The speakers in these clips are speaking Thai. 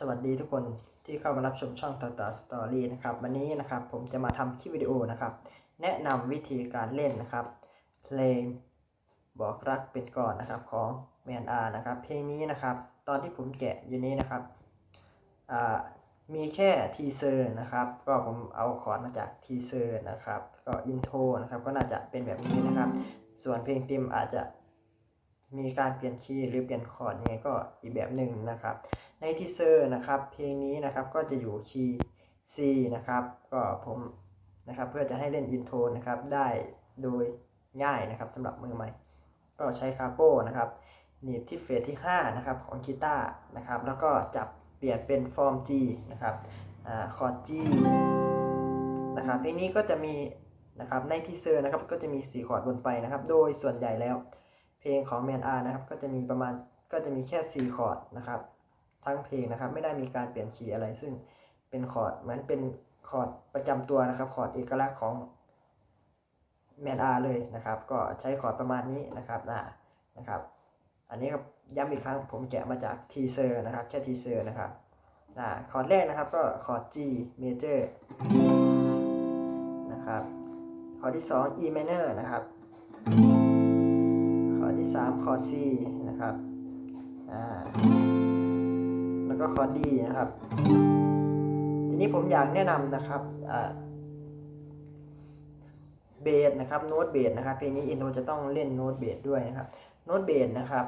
สวัสดีทุกคนที่เข้ามารับชมช่องต่อต่อสตอรี่นะครับวันนี้นะครับผมจะมาทำคลิปวิดีโอนะครับ แนะนำวิธีการเล่นนะครับ เพลงบอกรักเป็นก่อนนะครับของแมนอานะครับ เพลงนี้นะครับ ตอนที่ผมแกะอยู่นี้นะครับมีแค่ทีเซอร์นะครับ ก็ผมเอาคอร์ดมาจากทีเซอร์นะครับ ก็อินโทรนะครับ ก็น่าจะเป็นแบบนี้นะครับ ส่วนเพลงเต็มอาจจะ มีการเปลี่ยนคีย์หรือเปลี่ยนคอร์ดยังไงก็อีกแบบหนึ่งนะครับ ในทีเซอร์นะครับ เพลงนี้นะครับก็จะอยู่คีย์ C นะครับ ก็ผมนะครับเพื่อจะให้เล่นอินโทรนะครับได้โดยง่ายนะครับสำหรับมือใหม่ ก็ใช้คาโป้นะครับหนีบที่เฟสที่ 5 นะครับของกีตาร์นะครับ แล้วก็จับเปลี่ยนเป็นฟอร์ม G นะครับอคอร์ด G นะครับเพลงนี้ก็จะมีนะครับในทีเซอร์นะครับก็จะมี 4 คอร์ดบนไปนะครับ โดยส่วนใหญ่แล้ว เพลงของแมนอาร์นะครับ ก็จะมีประมาณก็จะมีแค่ 4 คอร์ดนะครับ ทั้งเพลงนะครับ ไม่ได้มีการเปลี่ยนคีย์อะไร ซึ่งเป็นคอร์ดเหมือนเป็นคอร์ดประจำตัวนะครับ คอร์ดเอกลักษณ์ของแมนอาเลยนะครับ ก็ใช้คอร์ดประมาณนี้นะครับนะนะครับ อันนี้ครับย้ำอีกครั้งผมแกะมาจากทีเซอร์นะครับ แค่ทีเซอร์นะครับนะคอร์ดแรกนะครับก็คอร์ด G major นะครับ คอร์ดที่ 2 E minor นะครับคร์ดที่ 3คอร์ด C นะครับอ่าแล้วก็คอร์ดดีนะครับ ทีนี้ผมอยากแนะนำนะครับเบสนะครับโน้ตเบสนะครับเพลงนี้อินโทรจะต้องเล่นโน้ตเบสด้วยนะครับโน้ตเบสนะครับ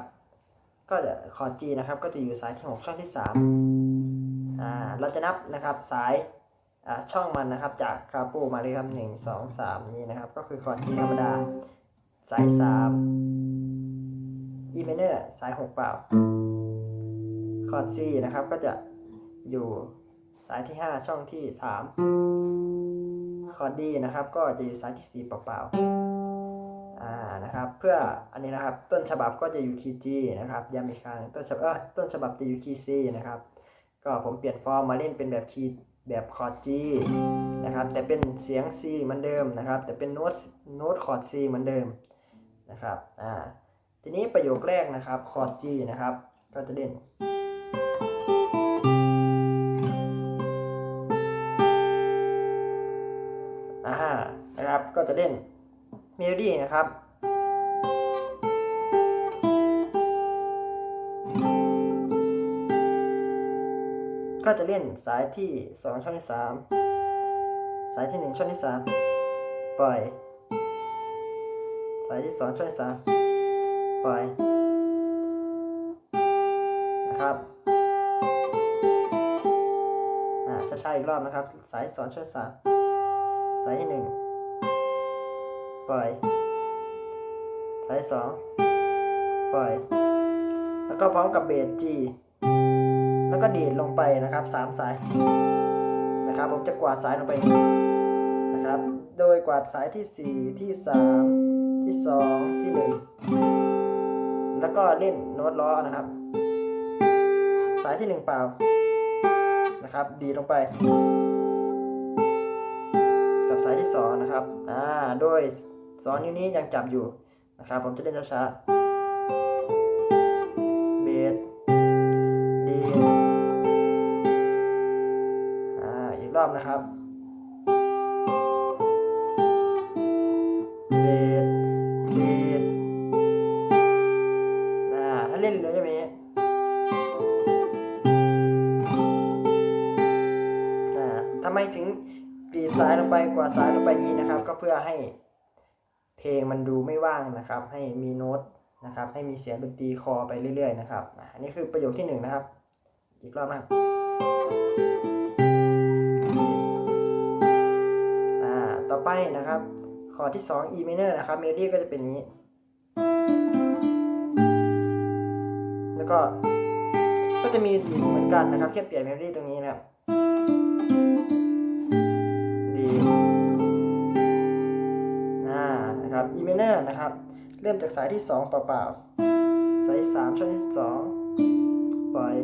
ก็จะคอร์ด G นะครับ ก็จะอยู่สายที่ 6 ช่องที่3อ่าเราจะนับนะครับสายช่องมันนะครับจากคาโปมาเลยครับ1 2 3นี่นะครับ ก็คือคอร์ด G ธรรมดา สาย3 E minor สาย6เปล่า คอร์ด C นะครับก็จะอยู่สายที่ 5 ช่องที่ 3 คอร์ด D นะครับ ก็จะอยู่สายที่ 4 เปล่าๆอ่านะครับ เพื่ออันนี้นะครับต้นฉบับก็จะอยู่คีย์ G นะครับย้ำอีกครั้งต้นฉบับเออต้นฉบับจะอยู่คีย์ C นะครับ ก็ผมเปลี่ยนฟอร์มมาเล่นเป็นแบบคีย์แบบคอร์ด G นะครับ แต่เป็นเสียง C เหมือนเดิมนะครับ แต่เป็นโน้ตโน้ตคอร์ด C เหมือนเดิมนะครับ อ่า ทีนี้ประโยคแรกนะครับคอร์ด G นะครับ ก็จะเล่น อ่า นะครับ ก็จะเล่นเมโลดี้นะครับ ก็จะเล่นสายที่ 2 ช่องที่ 3 สายที่ 1 ช่องที่ 3 ปล่อย สายที่ 2 ช่องที่ 3 ปล่อยนะครับอ่าช้าๆอีกรอบนะครับ สาย2ช่องที่3สายที่หนึ่งปล่อย สายสองปล่อย แล้วก็พร้อมกับเบส G แล้วก็ดีดลงไปนะครับสามสายนะครับ ผมจะกวาดสายลงไปนะครับ โดยกวาดสายที่สี่ที่สามที่สองที่หนึ่ง แล้วก็เล่นโน้ตล้อนะครับ สายที่หนึ่งเปล่านะครับ ดีลงไป กับสายที่2นะครับอ่าโดย2นิ้วนี้ยังจับอยู่นะครับ ผมจะเล่นช้าๆเบสดีอ่าอีกรอบนะครับ อ่าไมถึงปีดซ้ายลงไปกว่าดซ้ายลงไปนี้นะครับ ก็เพื่อให้เพลงมันดูไม่ว่างนะครับ ให้มีโน้ตนะครับ ให้มีเสียงดนตรีคอไปเรื่อย ๆ นะครับอันนี้คือประโยคที่หนึ่งนะครับ อีกรอบนะครับต่อไปนะครับคอร์ดที่ 2 E minor นะครับเมโลดี้ก็จะเป็นนี้ แล้วก็ก็จะมีดีเหมือนกันนะครับแค่เปลี่ยนเมโลดี้ตรงนี้นะครับ มเนอร์นะครับ เริ่มจากสายที่ 2 เปล่าๆ สายสามช่องที่ 2 ปล่อย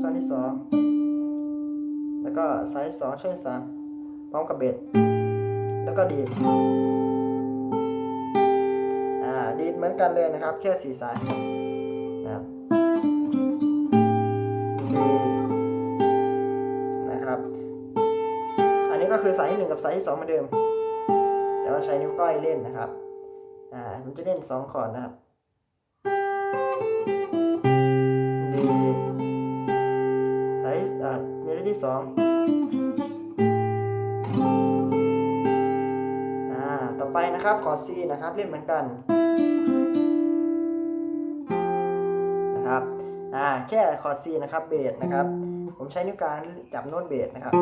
ช่องที่ 2 แล้วก็สายสองช่องที่สามพร้อมกับเบสแล้วก็ดีดอ่าดีดเหมือนกันเลยนะครับ แค่สีสายนะนะครับ อันนี้ก็คือสายที่หนึ่งกับสายที่สองเหมือนเดิม ว่าใช้นิ้วก้อยเล่นนะครับอ่าผมจะเล่นสองคอร์ดนะครับดีสายอ่าเมโลดี้สองอ่าต่อไปนะครับคอร์ด C นะครับเล่นเหมือนกันนะครับอ่าแค่คอร์ด C นะครับเบสนะครับ ผมใช้นิ้วกลางจับโน้ตเบสนะครับ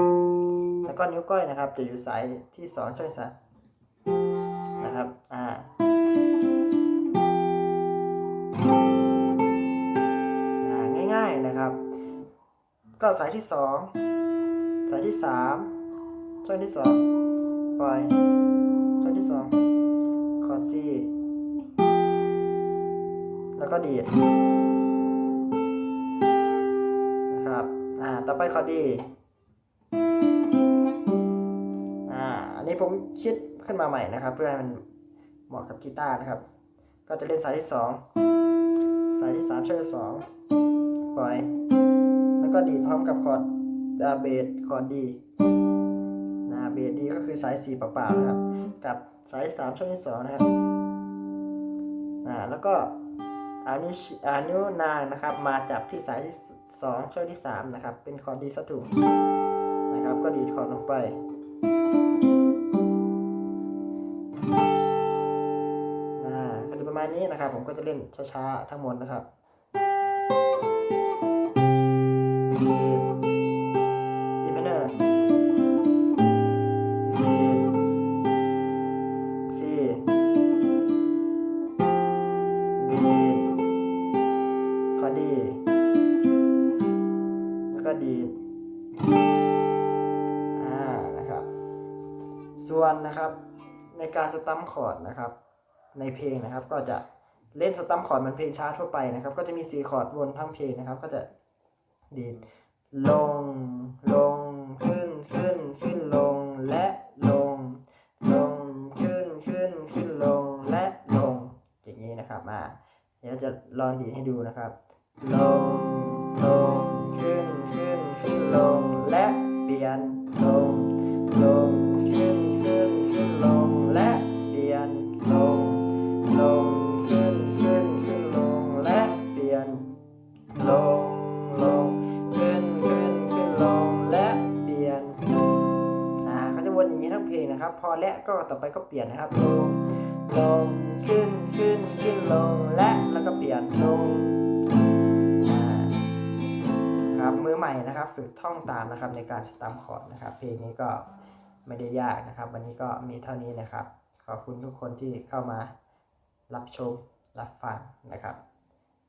แล้วก็นิ้วก้อยนะครับ จะอยู่สายที่สองช่วยสาย นะครับ อ่า ง่ายๆนะครับ ก็สายที่สองสายที่สามช่วยที่สองปล่อย ช่วยที่สองคอร์ด C แล้วก็ดีดนะครับ อ่า ต่อไปคอร์ดดี อ่า อันนี้ผมคิด ขึ้นมาใหม่นะครับ เพื่อให้มันเหมาะกับกีตาร์นะครับ ก็จะเล่นสายที่สองสายที่สามช่วยที่สองปล่อย แล้วก็ดีดพร้อมกับคอร์ดอ่าเบสคอร์ดดีนะเบสดีก็คือสายสี่เปล่าๆนะครับ กับสายที่สามช่วยที่สองนะครับอ่าแล้วก็อานิ้วอานิ้วนางนะครับ มาจับที่สายที่สองช่วยที่สามนะครับ เป็นคอร์ดดีสถูกนะครับ ก็ดีดคอร์ดลงไป มาณนี้นะครับ ผมก็จะเล่นช้าๆทั้งหมดนะครับดีดีไมเนอร์ดีซีดีคอดีแล้วก็ดีอ่านะครับ ส่วนนะครับในการสตัมคอร์ดนะครับ ในเพลงนะครับ ก็จะเล่นสตัมคอร์ดเหมือนเพลงช้าทั่วไปนะครับ ก็จะมี4คอร์ดวนทั้งเพลงนะครับ ก็จะดีดลง ลง ขึ้น ขึ้น ขึ้น ลง และลง ลง ขึ้น ขึ้น ขึ้น ลง และลง อย่างนี้นะครับ มา เดี๋ยวจะลองดีดให้ดูนะครับ ลง ลง ขึ้น ขึ้น ขึ้น ลง และเปลี่ยน ลงลงขึ้นขึ้นขึ้นลงและเปลี่ยนอ่าก็จะวนอย่างนี้ทั้งเพลงนะครับ พอและก็ต่อไปก็เปลี่ยนนะครับลงลงขึ้นขึ้นขึ้นลงและแล้วก็เปลี่ยนลงอ่าครับมือใหม่นะครับฝึกท่องตามนะครับในการสตัมป์คอร์ดนะครับ เพลงนี้ก็ไม่ได้ยากนะครับ วันนี้ก็มีเท่านี้นะครับ ขอบคุณทุกคนที่เข้ามารับชมรับฟังนะครับ